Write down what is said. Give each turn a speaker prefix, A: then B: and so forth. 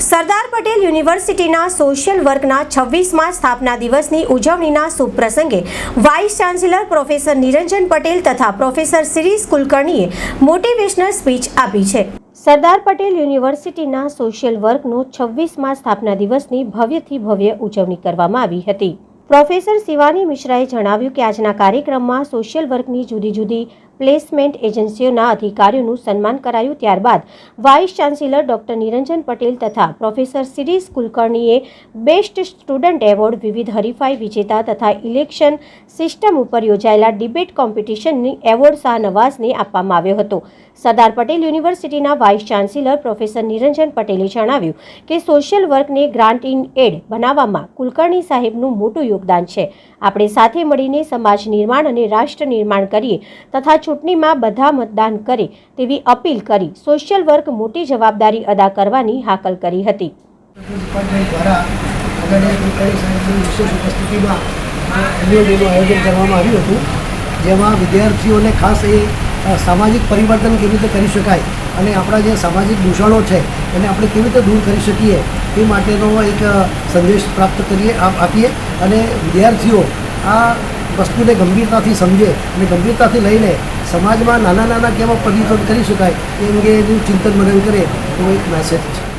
A: સરદાર પટેલ યુનિવર્સિટીના સોશિયલ વર્કના છવ્વીસમાં સ્થાપના દિવસની ઉજવણીના શુભ પ્રસંગે vice chancellor professor Niranjan Patel તથા પ્રોફેસર શિરીષ કુલકર્ણીએ મોટિવેશનલ સ્પીચ આપી છે. સરદાર પટેલ યુનિવર્સિટીના સોશિયલ વર્કનો છવ્વીસમાં સ્થાપના દિવસની ભવ્યથી ભવ્ય ઉજવણી કરવામાં આવી હતી. પ્રોફેસર શિવાની મિશ્રાએ જણાવ્યું કે આજના કાર્યક્રમમાં સોશિયલ વર્કની જુદી જુદી પ્લેસમેન્ટ એજન્સીઓના અધિકારીઓનું સન્માન કરાયું ત્યારબાદ vice chancellor doctor Niranjan Patel તથા પ્રોફેસર સિરીઝ કુલકર્ણીએ બેસ્ટ સ્ટુડન્ટ એવોર્ડ વિવિધ હરીફાઈ, વિજેતા તથા ઇલેક્શન સિસ્ટમ ઉપર યોજાયેલા ડિબેટ કોમ્પિટિશનની એવોર્ડ શાહનવાઝને આપવામાં આવ્યો હતો. સરદાર પટેલ યુનિવર્સિટીના વાઇસ ચાન્સેલર પ્રોફેસર નિરંજન પટેલે જણાવ્યું કે સોશિયલ વર્કને ગ્રાન્ટ ઇન એડ બનાવવામાં કુલકર્ણી સાહેબનું મોટું યોગદાન છે. આપણે સાથે મળીને સમાજ નિર્માણ અને રાષ્ટ્ર નિર્માણ કરીએ તથા ચૂંટણીમાં બધા મતદાન કરે તેવી અપીલ કરી સોશિયલ વર્ક મોટી જવાબદારી અદા કરવાની હાકલ કરી હતી.
B: કરવામાં આવ્યું હતું, જેમાં વિદ્યાર્થીઓને ખાસ એ સામાજિક પરિવર્તન કેવી રીતે કરી શકાય અને આપણા જે સામાજિક દૂષણો છે એને આપણે કેવી રીતે દૂર કરી શકીએ તે માટેનો એક સંદેશ પ્રાપ્ત કરીએ આપીએ અને વિદ્યાર્થીઓ આ વસ્તુને ગંભીરતાથી સમજે અને ગંભીરતાથી લઈને સમાજમાં નાના નાના કેવા પરિવર્તન કરી શકાય એ અંગે એનું ચિંતન મનન કરે એવો એક મેસેજ છે.